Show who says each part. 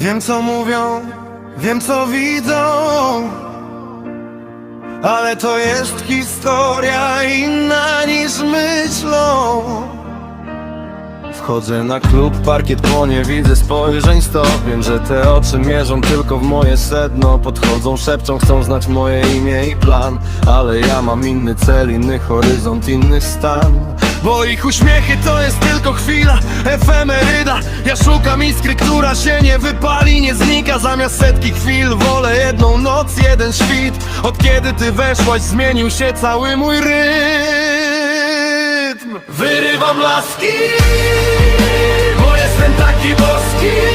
Speaker 1: Wiem co mówią, wiem co widzą Ale to jest historia inna niż myślą. Wchodzę na klub, parkiet płonie, widzę spojrzeń sto Wiem, że te oczy mierzą tylko w moje sedno. Podchodzą, szepczą, chcą znać moje imię i plan. Ale ja mam inny cel, inny horyzont, inny stan Bo ich uśmiechy to jest tylko chwila, efemeryda. Ja szukam iskry, która się nie wypali, nie znika. Zamiast setki chwil wolę jedną noc, jeden świt. Od kiedy ty weszłaś zmienił się cały mój rytm. Wyrywam laski, bo jestem taki boski